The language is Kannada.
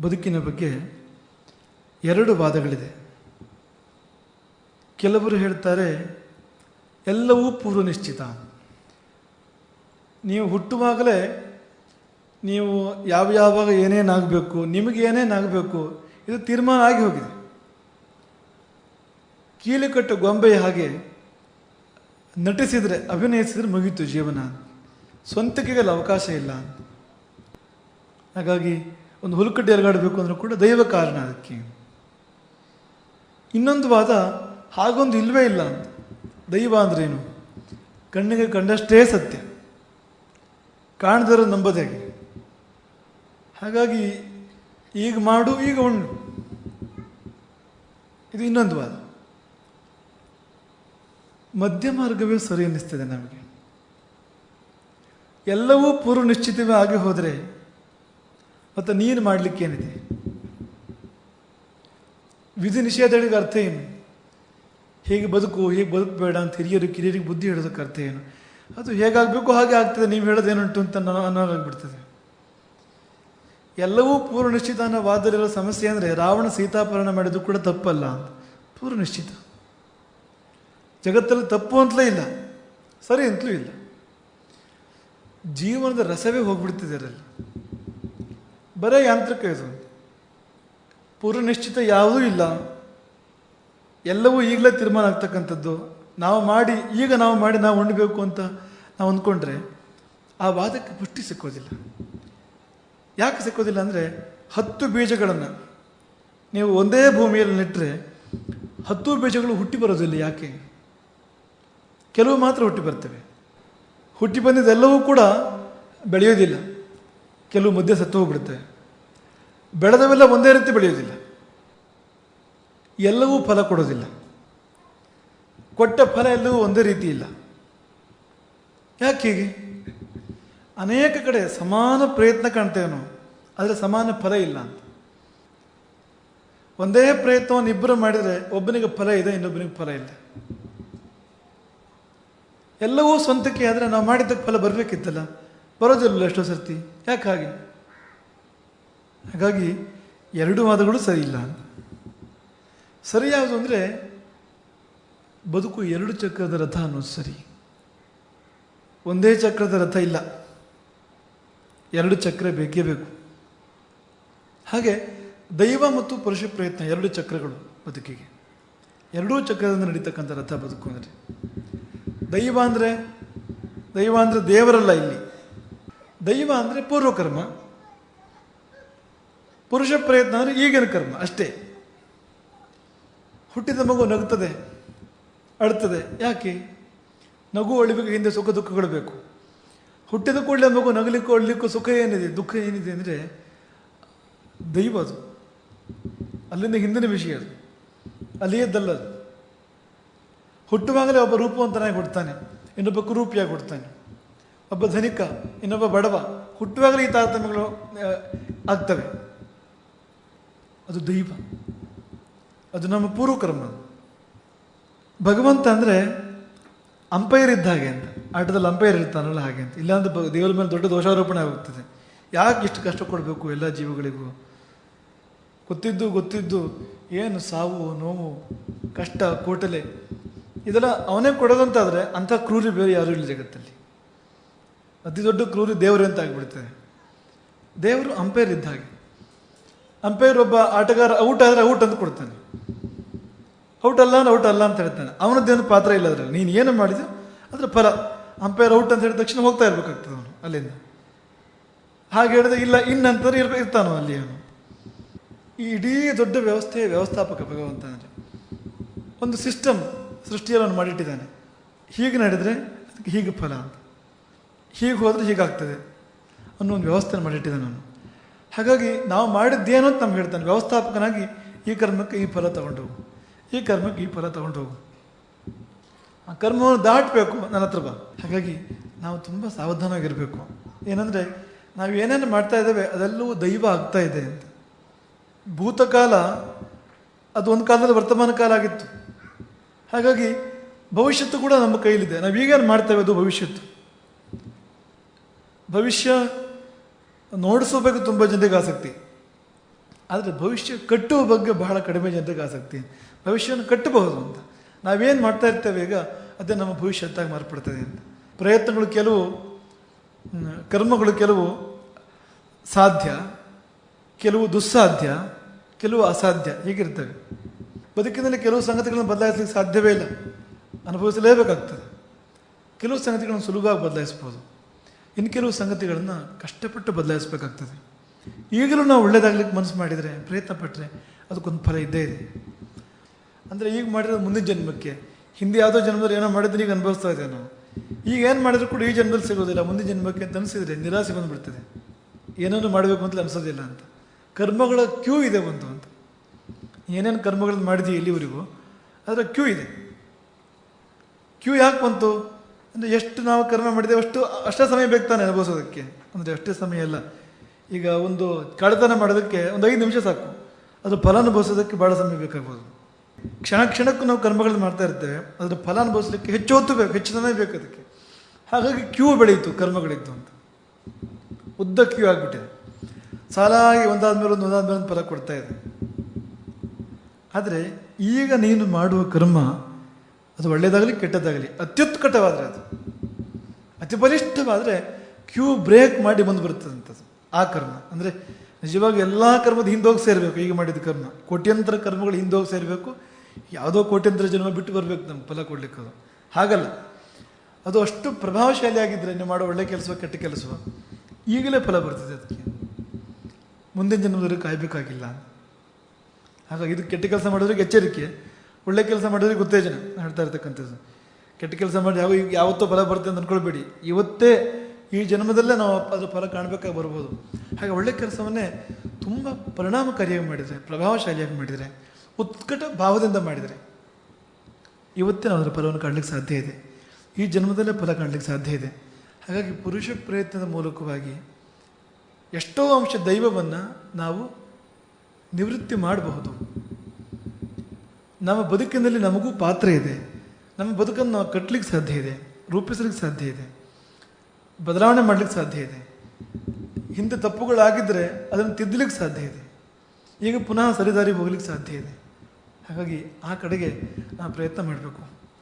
ಬದುಕಿನ ಬಗ್ಗೆ ಎರಡು ವಾದಗಳಿದೆ. ಕೆಲವರು ಹೇಳ್ತಾರೆ, ಎಲ್ಲವೂ ಪೂರ್ವ ನಿಶ್ಚಿತ ನೀವು ಹುಟ್ಟುವಾಗಲೇ ನೀವು ಯಾವ ಯಾವಾಗ ಏನೇನಾಗಬೇಕು, ನಿಮಗೆ ಏನೇನಾಗಬೇಕು, ಇದು ತೀರ್ಮಾನ ಆಗಿ ಹೋಗಿದೆ. ಕೀಲಿಕಟ್ಟು ಗೊಂಬೆಯ ಹಾಗೆ ನಟಿಸಿದರೆ, ಅಭಿನಯಿಸಿದರೆ ಮುಗೀತು ಜೀವನ. ಸ್ವಂತಿಕೆಗೆಲ್ಲ ಅವಕಾಶ ಇಲ್ಲ. ಹಾಗಾಗಿ ಒಂದು ಹುಲ್ಕಡ್ಡಿ ಎರಗಾಡಬೇಕು ಅಂದರೂ ಕೂಡ ದೈವ ಕಾರಣ ಅದಕ್ಕೆ. ಇನ್ನೊಂದು ವಾದ, ಹಾಗೊಂದು ಇಲ್ಲವೇ ಇಲ್ಲ. ಅಂತ ದೈವ ಅಂದ್ರೇನು ಕಣ್ಣಿಗೆ ಕಂಡಷ್ಟೇ ಸತ್ಯ. ಕಾಣದರ ನಂಬದೇ ಹೇಗೆ. ಹಾಗಾಗಿ ಈಗ ಮಾಡು, ಈಗ ಉಣ್ಣು ಇದು ಇನ್ನೊಂದು ವಾದ. ಮಧ್ಯ ಮಾರ್ಗವೇ ಸರಿ ಅನ್ನಿಸ್ತದೆ ನಮಗೆ. ಎಲ್ಲವೂ ಪೂರ್ವ ನಿಶ್ಚಿತವೇ ಆಗಿ ಹೋದರೆ ಮತ್ತು ನೀನು ಮಾಡಲಿಕ್ಕೇನಿದೆ ವಿಧಿ ನಿಷೇಧಗಳಿಗೆ ಅರ್ಥ ಏನು? ಹೇಗೆ ಬದುಕು, ಹೇಗೆ ಬದುಕಬೇಡ ಅಂತ ಹಿರಿಯರು, ಕಿರಿಯರಿಗೆ ಬುದ್ಧಿ ಹೇಳೋದಕ್ಕೆ ಅರ್ಥ ಏನು? ಅದು ಹೇಗಾಗಬೇಕು, ಹಾಗೆ ಆಗ್ತದೆ. ನೀವು ಹೇಳೋದೇನುಂಟು ಅಂತ ನಾನು ಅನ್ನೋದಾಗ್ಬಿಡ್ತದೆ ಎಲ್ಲವೂ ಪೂರ್ವ ವಾದದಲ್ಲಿರೋ ಸಮಸ್ಯೆ ಅಂದರೆ ರಾವಣ ಸೀತಾಪರಣ ಮಾಡಿದ್ದು ಕೂಡ ತಪ್ಪಲ್ಲ ಅಂತ. ಪೂರ್ವ ನಿಶ್ಚಿತ. ಜಗತ್ತಲ್ಲಿ ತಪ್ಪು ಅಂತಲೇ ಇಲ್ಲ. ಸರಿ ಅಂತಲೂ ಇಲ್ಲ. ಜೀವನದ ರಸವೇ ಹೋಗ್ಬಿಡ್ತಿದೆ ಅದರಲ್ಲಿ ಬರೇ ಯಾಂತ್ರಿಕ ಇದು. ಪೂರ್ವ ನಿಶ್ಚಿತ ಯಾವುದೂ ಇಲ್ಲ. ಎಲ್ಲವೂ ಈಗಲೇ ತೀರ್ಮಾನ ಆಗ್ತಕ್ಕಂಥದ್ದು. ನಾವು ಮಾಡಿ, ಈಗ ನಾವು ಮಾಡಿ ನಾವು ಉಣ್ಬೇಕು ಅಂತ ನಾವು ಅಂದ್ಕೊಂಡ್ರೆ ಆ ವಾದಕ್ಕೆ ಪುಷ್ಟಿ ಸಿಕ್ಕೋದಿಲ್ಲ. ಯಾಕೆ ಸಿಕ್ಕೋದಿಲ್ಲ ಅಂದರೆ ಹತ್ತು ಬೀಜಗಳನ್ನು ನೀವು ಒಂದೇ ಭೂಮಿಯಲ್ಲಿ ನೆಟ್ಟರೆ ಹತ್ತು ಬೀಜಗಳು ಹುಟ್ಟಿ ಬರೋದಿಲ್ಲ ಯಾಕೆ? ಕೆಲವು ಮಾತ್ರ ಹುಟ್ಟಿ ಬರ್ತವೆ. ಹುಟ್ಟಿ ಬಂದಿದ್ದೆಲ್ಲವೂ ಕೂಡ ಬೆಳೆಯೋದಿಲ್ಲ. ಕೆಲವು ಮಧ್ಯೆ ಸತ್ತು ಹೋಗ್ಬಿಡುತ್ತೆ. ಬೆಳೆದವೆಲ್ಲ ಒಂದೇ ರೀತಿ ಬೆಳೆಯೋದಿಲ್ಲ. ಎಲ್ಲವೂ ಫಲ ಕೊಡೋದಿಲ್ಲ. ಕೊಟ್ಟ ಫಲ ಎಲ್ಲವೂ ಒಂದೇ ರೀತಿ ಇಲ್ಲ. ಯಾಕೆ ಹೀಗೆ? ಅನೇಕ ಕಡೆ ಸಮಾನ ಪ್ರಯತ್ನ ಕಾಣ್ತೇವೆ ಆದರೆ ಸಮಾನ ಫಲ ಇಲ್ಲ ಅಂತ. ಒಂದೇ ಪ್ರಯತ್ನವನ್ನು ಇಬ್ಬರು ಮಾಡಿದರೆ ಒಬ್ಬನಿಗೆ ಫಲ ಇದೆ, ಇನ್ನೊಬ್ಬನಿಗೆ ಫಲ ಇಲ್ಲ. ಎಲ್ಲವೂ ಸ್ವಂತಕ್ಕೆ ಆದರೆ ನಾವು ಮಾಡಿದ್ದಕ್ಕೆ ಫಲ ಬರಬೇಕಿತ್ತಲ್ಲ? ಬರೋದಿಲ್ಲ ಎಷ್ಟೋ ಸರ್ತಿ. ಯಾಕೆ ಹಾಗೆ ಹಾಗಾಗಿ ಎರಡು ವಾದಗಳು ಸರಿ ಇಲ್ಲ. ಅಂತ ಸರಿ ಯಾವುದು ಅಂದರೆ ಬದುಕು ಎರಡು ಚಕ್ರದ ರಥ ಅನ್ನೋದು ಸರಿ. ಒಂದೇ ಚಕ್ರದ ರಥ ಇಲ್ಲ. ಎರಡು ಚಕ್ರ ಬೇಕೇ ಬೇಕು. ಹಾಗೆ ದೈವ ಮತ್ತು ಪುರುಷ ಪ್ರಯತ್ನ ಎರಡು ಚಕ್ರಗಳು ಬದುಕಿಗೆ. ಎರಡೂ ಚಕ್ರದಿಂದ ನಡೀತಕ್ಕಂಥ ರಥ ಬದುಕು ಅಂದರೆ ದೈವ ಅಂದರೆ ದೈವ ಅಂದರೆ ದೇವರಲ್ಲ ಇಲ್ಲಿ. ದೈವ ಅಂದರೆ ಪೂರ್ವಕರ್ಮ. ಪುರುಷ ಪ್ರಯತ್ನ ಅಂದರೆ ಈಗಿನ ಕರ್ಮ ಅಷ್ಟೇ. ಹುಟ್ಟಿದ ಮಗು ನಗುತ್ತದೆ ಅಳ್ತದೆ, ಯಾಕೆ? ನಗು ಅಳಿಬೇಕು ಹಿಂದೆ ಸುಖ ದುಃಖಗಳು ಬೇಕು. ಹುಟ್ಟಿದ ಕೂಡಲೇ ಮಗು ನಗಲಿಕ್ಕೂ ಅಳ್ಲಿಕ್ಕೂ ಸುಖ ಏನಿದೆ, ದುಃಖ ಏನಿದೆ ಅಂದರೆ ದೈವ ಅದು. ಅಲ್ಲಿಂದ ಹಿಂದಿನ ವಿಷಯ ಅದು. ಅಲ್ಲಿಯದ್ದಲ್ಲ ಅದು ಹುಟ್ಟುವಾಗಲೇ ಒಬ್ಬ ರೂಪವಂತನಾಗಿ ಹುಡ್ತಾನೆ ಇನ್ನೊಬ್ಬ ಕುರೂಪಿಯಾಗಿ ಹುಡ್ತಾನೆ ಒಬ್ಬ ಧನಿಕ, ಇನ್ನೊಬ್ಬ ಬಡವ, ಹುಟ್ಟುವಾಗಲೇ ಈ ತಾರತಮ್ಯಗಳು ಆಗ್ತವೆ. ಅದು ದೈವ. ಅದು ನಮ್ಮ ಪೂರ್ವಕರ್ಮ. ಭಗವಂತ ಅಂದರೆ ಅಂಪೈರ್ ಇದ್ದ ಹಾಗೆ ಅಂತ. ಆಟದಲ್ಲಿ ಅಂಪೈರ್ ಇರ್ತಾನಲ್ಲ ಹಾಗೆ ಅಂತ. ಇಲ್ಲಾಂದ್ರೆ ಬ- ದೇವರ ಮೇಲೆ ದೊಡ್ಡ ದೋಷಾರೋಪಣೆ ಆಗುತ್ತದೆ. ಯಾಕೆ ಇಷ್ಟು ಕಷ್ಟ ಕೊಡಬೇಕು ಎಲ್ಲ ಜೀವಗಳಿಗೂ? ಗೊತ್ತಿದ್ದು ಗೊತ್ತಿದ್ದು, ಏನು ಸಾವು, ನೋವು, ಕಷ್ಟ, ಕೋಟಲೆ, ಇದೆಲ್ಲ ಅವನೇ ಕೊಡೋದಂತಾದರೆ ಅಂಥ ಕ್ರೂರಿ ಬೇರೆ ಯಾರೂ ಇಲ್ಲ ಜಗತ್ತಲ್ಲಿ. ಅತಿ ದೊಡ್ಡ ಕ್ರೂರಿ ದೇವರು ಅಂತ ಆಗಿಬಿಡ್ತದೆ ದೇವರು ಅಂಪೈರ್ ಇದ್ದ ಹಾಗೆ. ಅಂಪೈರ್ ಒಬ್ಬ ಆಟಗಾರ, ಔಟ್ ಆದರೆ ಔಟ್ ಅಂತ ಕೊಡ್ತಾನೆ. ಔಟ್ ಅಲ್ಲ ಔಟ್ ಅಲ್ಲ ಅಂತ ಹೇಳ್ತಾನೆ. ಅವನದ್ದೇನು ಪಾತ್ರ ಇಲ್ಲ ಅದರಲ್ಲಿ. ನೀನು ಏನು ಮಾಡಿದ ಅದ್ರ ಫಲ. ಅಂಪೈರ್ ಔಟ್ ಅಂತ ಹೇಳಿದ ತಕ್ಷಣ ಹೋಗ್ತಾ ಇರ್ಬೇಕಾಗ್ತದೆ ಅವನು ಅಲ್ಲಿಂದ. ಹಾಗೆ ಹೇಳಿದ್ರೆ ಇಲ್ಲ ಇನ್ನಂತಾರೆ ಇರ್ಬೇಕು ಇರ್ತಾನೋ ಅಲ್ಲಿ ಅವನು. ಈ ಇಡೀ ದೊಡ್ಡ ವ್ಯವಸ್ಥೆ ವ್ಯವಸ್ಥಾಪಕ ಭಗವಂತ ಅಂದರೆ. ಒಂದು ಸಿಸ್ಟಮ್ ಸೃಷ್ಟಿಯಲ್ಲಿ ಅವನು ಮಾಡಿಟ್ಟಿದ್ದಾನೆ. ಹೀಗೆ ನಡೆದರೆ ಅದಕ್ಕೆ ಹೀಗೆ ಫಲ ಅಂತ. ಹೀಗೆ ಹೋದರೆ ಹೀಗಾಗ್ತದೆ ಅನ್ನೋ ಒಂದು ವ್ಯವಸ್ಥೆ ಮಾಡಿಟ್ಟಿದ್ದೆ ನಾನು. ಹಾಗಾಗಿ ನಾವು ಮಾಡಿದ್ದೇನೋ ಅಂತ ನಮ್ಗೆ ಹೇಳ್ತಾನೆ, ವ್ಯವಸ್ಥಾಪಕನಾಗಿ ಈ ಕರ್ಮಕ್ಕೆ ಈ ಫಲ ತಗೊಂಡು ಹೋಗು. ಈ ಕರ್ಮಕ್ಕೆ ಈ ಫಲ ತಗೊಂಡು ಹೋಗು. ಆ ಕರ್ಮವನ್ನು ದಾಟಬೇಕು, ನನ್ನ ಹತ್ರ ಬಾ. ಹಾಗಾಗಿ ನಾವು ತುಂಬ ಸಾವಧಾನವಾಗಿರಬೇಕು. ಏನಂದರೆ, ನಾವು ಏನೇನು ಮಾಡ್ತಾ ಇದ್ದೇವೆ, ಅದೆಲ್ಲವೂ ದೈವ ಆಗ್ತಾ ಇದೆ ಅಂತ. ಭೂತಕಾಲ, ಅದು ಒಂದು ಕಾಲದಲ್ಲಿ ವರ್ತಮಾನ ಕಾಲ ಆಗಿತ್ತು. ಹಾಗಾಗಿ ಭವಿಷ್ಯತ್ತು ಕೂಡ ನಮ್ಮ ಕೈಲಿದೆ. ನಾವು ಈಗೇನು ಮಾಡ್ತೇವೆ ಅದು ಭವಿಷ್ಯತ್ತು? ಭವಿಷ್ಯ ನೋಡಿಸೋಬೇಕು ತುಂಬ ಜನರಿಗೆ ಆಸಕ್ತಿ. ಆದರೆ ಭವಿಷ್ಯ ಕಟ್ಟುವ ಬಗ್ಗೆ ಬಹಳ ಕಡಿಮೆ ಜನರಿಗೆ ಆಸಕ್ತಿ. ಭವಿಷ್ಯವನ್ನು ಕಟ್ಟಬಹುದು ಅಂತ. ನಾವೇನು ಮಾಡ್ತಾ ಇರ್ತೇವೆ ಈಗ, ಅದೇ ನಮ್ಮ ಭವಿಷ್ಯತ್ತಾಗಿ ಮಾರ್ಪಡ್ತದೆ ಅಂತ. ಪ್ರಯತ್ನಗಳು ಕೆಲವು ಕರ್ಮಗಳು ಕೆಲವು ಸಾಧ್ಯ, ಕೆಲವು ದುಸ್ಸಾಧ್ಯ, ಕೆಲವು ಅಸಾಧ್ಯ ಹೀಗಿರ್ತವೆ. ಬದುಕಿನಲ್ಲಿ ಕೆಲವು ಸಂಗತಿಗಳನ್ನು ಬದಲಾಯಿಸಲಿಕ್ಕೆ ಸಾಧ್ಯವೇ ಇಲ್ಲ. ಅನುಭವಿಸಲೇಬೇಕಾಗ್ತದೆ. ಕೆಲವು ಸಂಗತಿಗಳನ್ನು ಸುಲಭವಾಗಿ ಬದಲಾಯಿಸ್ಬೋದು. ಇನ್ನು ಕೆಲವು ಸಂಗತಿಗಳನ್ನು ಕಷ್ಟಪಟ್ಟು ಬದಲಾಯಿಸಬೇಕಾಗ್ತದೆ. ಈಗಲೂ ನಾವು ಒಳ್ಳೇದಾಗ್ಲಿಕ್ಕೆ ಮನಸ್ಸು ಮಾಡಿದರೆ, ಪ್ರಯತ್ನ ಪಟ್ಟರೆ ಅದಕ್ಕೊಂದು ಫಲ ಇದ್ದೇ ಇದೆ. ಅಂದರೆ ಈಗ ಮಾಡಿರೋದು ಮುಂದಿನ ಜನ್ಮಕ್ಕೆ. ಹಿಂದೆ ಯಾವುದೋ ಜನ್ಮದಲ್ಲಿ ಏನೋ ಮಾಡಿದ್ರೆ ಈಗ ಅನುಭವಿಸ್ತಾ ಇದ್ದೇವೆ ನಾವು ಈಗ ಏನು ಮಾಡಿದ್ರು ಕೂಡ ಈ ಜನ್ಮದಲ್ಲಿ ಸಿಗೋದಿಲ್ಲ. ಮುಂದಿನ ಜನ್ಮಕ್ಕೆ ಅಂತ ಅನಿಸಿದರೆ ನಿರಾಸೆ ಬಂದುಬಿಡ್ತದೆ. ಏನೇನು ಮಾಡಬೇಕು ಅಂತಲೇ ಅನಿಸೋದಿಲ್ಲ ಅಂತ. ಕರ್ಮಗಳ ಕ್ಯೂ ಇದೆ ಒಂದು ಅಂತ. ಏನೇನು ಕರ್ಮಗಳನ್ನು ಮಾಡಿದೀವಿ ಇಲ್ಲಿವರೆಗೂ ಅದರ ಕ್ಯೂ ಇದೆ. ಕ್ಯೂ ಯಾಕೆ ಬಂತು? ಅಂದರೆ ಎಷ್ಟು ನಾವು ಕರ್ಮ ಮಾಡಿದ್ದೇವೆ ಅಷ್ಟು ಅಷ್ಟೇ ಸಮಯ ಬೇಕಾನೆ ಅನುಭವಿಸೋದಕ್ಕೆ. ಅಂದರೆ ಅಷ್ಟೇ ಸಮಯ ಇಲ್ಲ ಈಗ ಒಂದು ಕಳ್ಳತನ ಮಾಡೋದಕ್ಕೆ ಒಂದು ಐದು ನಿಮಿಷ ಸಾಕು. ಅದು ಫಲ ಅನುಭವಿಸೋದಕ್ಕೆ ಭಾಳ ಸಮಯ ಬೇಕಾಗ್ಬೋದು. ಕ್ಷಣ ಕ್ಷಣಕ್ಕೂ ನಾವು ಕರ್ಮಗಳನ್ನು ಮಾಡ್ತಾ ಇರ್ತೇವೆ. ಅದರ ಫಲ ಅನುಭವಿಸಲಿಕ್ಕೆ ಹೆಚ್ಚು ಹೊತ್ತು ಬೇಕು, ಹೆಚ್ಚು ಸಮಯ ಬೇಕು ಅದಕ್ಕೆ. ಹಾಗಾಗಿ ಕ್ಯೂ ಬೆಳೆಯಿತು ಕರ್ಮಗಳಿದ್ದು ಅಂತ. ಉದ್ದ ಕ್ಯೂ ಆಗಿಬಿಟ್ಟಿದೆ ಸಾಲಾಗಿ ಒಂದಾದ್ಮೇಲೆ ಒಂದು ಒಂದಾದ್ಮೇಲೆ ಒಂದು ಫಲ ಕೊಡ್ತಾ ಇದೆ. ಆದರೆ ಈಗ ನೀನು ಮಾಡುವ ಕರ್ಮ ಅದು ಒಳ್ಳೆಯದಾಗಲಿ ಕೆಟ್ಟದ್ದಾಗಲಿ ಅತ್ಯುತ್ಕಟವಾದರೆ ಅದು. ಅತಿ ಬಲಿಷ್ಠವಾದರೆ ಕ್ಯೂ ಬ್ರೇಕ್ ಮಾಡಿ ಬಂದು ಬರುತ್ತದಂಥದ್ದು ಆ ಕರ್ಮ. ಅಂದರೆ ನಿಜವಾಗಿ ಎಲ್ಲ ಕರ್ಮದ ಹಿಂದೋಗಿ ಸೇರಬೇಕು, ಈಗ ಮಾಡಿದ ಕರ್ಮ. ಕೋಟ್ಯಂತರ ಕರ್ಮಗಳು ಹಿಂದೋಗಿ ಸೇರಬೇಕು, ಯಾವುದೋ ಕೋಟ್ಯಂತರ ಜನ್ಮ ಬಿಟ್ಟು ಬರಬೇಕು ನಮ್ಗೆ ಫಲ ಕೊಡಲಿಕ್ಕೆ ಅದು ಹಾಗಲ್ಲ. ಅದು ಅಷ್ಟು ಪ್ರಭಾವಶಾಲಿಯಾಗಿದ್ದರೆ ನೀವು ಮಾಡೋ ಒಳ್ಳೆ ಕೆಲಸ ಕೆಟ್ಟ ಕೆಲಸ ಈಗಲೇ ಫಲ ಬರ್ತದೆ ಅದಕ್ಕೆ. ಮುಂದಿನ ಜನ್ಮದಲ್ಲಿ ಕಾಯಬೇಕಾಗಿಲ್ಲ. ಹಾಗಾಗಿ ಇದು ಕೆಟ್ಟ ಕೆಲಸ ಮಾಡೋದ್ರಿಗೆ ಎಚ್ಚರಿಕೆ. ಒಳ್ಳೆ ಕೆಲಸ ಮಾಡಿದ್ರೆ ಉತ್ತೇಜನ ಹೇಳ್ತಾ ಇರ್ತಕ್ಕಂಥದ್ದು. ಕೆಟ್ಟ ಕೆಲಸ ಮಾಡಿ ಯಾವ ಯಾವತ್ತೋ ಫಲ ಬರುತ್ತೆ ಅಂತ ಅಂದ್ಕೊಳ್ಬೇಡಿ ಇವತ್ತೇ ಈ ಜನ್ಮದಲ್ಲೇ ನಾವು ಅದು ಫಲ ಕಾಣಬೇಕಾಗಿ ಬರ್ಬೋದು. ಹಾಗೆ ಒಳ್ಳೆ ಕೆಲಸವನ್ನೇ ತುಂಬ ಪರಿಣಾಮಕಾರಿಯಾಗಿ ಮಾಡಿದರೆ, ಪ್ರಭಾವಶಾಲಿಯಾಗಿ ಮಾಡಿದರೆ, ಉತ್ಕಟ ಭಾವದಿಂದ ಮಾಡಿದರೆ, ಇವತ್ತೇ ನಾವು ಅದರ ಫಲವನ್ನು ಕಾಣಲಿಕ್ಕೆ ಸಾಧ್ಯ ಇದೆ. ಈ ಜನ್ಮದಲ್ಲೇ ಫಲ ಕಾಣಲಿಕ್ಕೆ ಸಾಧ್ಯ ಇದೆ. ಹಾಗಾಗಿ ಪುರುಷ ಪ್ರಯತ್ನದ ಮೂಲಕವಾಗಿ ಎಷ್ಟೋ ಅಂಶ ದೈವವನ್ನು ನಾವು ನಿವೃತ್ತಿ ಮಾಡಬಹುದು. ನಮ್ಮ ಬದುಕಿನಲ್ಲಿ ನಮಗೂ ಪಾತ್ರ ಇದೆ. ನಮ್ಮ ಬದುಕನ್ನು ನಾವು ಕಟ್ಟಲಿಕ್ಕೆ ಸಾಧ್ಯ ಇದೆ, ರೂಪಿಸಲಿಕ್ಕೆ ಸಾಧ್ಯ ಇದೆ, ಬದಲಾವಣೆ ಮಾಡಲಿಕ್ಕೆ ಸಾಧ್ಯ ಇದೆ. ಹಿಂದೆ ತಪ್ಪುಗಳಾಗಿದ್ದರೆ ಅದನ್ನು ತಿದ್ದಲಿಕ್ಕೆ ಸಾಧ್ಯ ಇದೆ. ಈಗ ಪುನಃ ಸರಿದಾರಿ ಹೋಗ್ಲಿಕ್ಕೆ ಸಾಧ್ಯ ಇದೆ. ಹಾಗಾಗಿ ಆ ಕಡೆಗೆ ನಾವು ಪ್ರಯತ್ನ ಮಾಡಬೇಕು.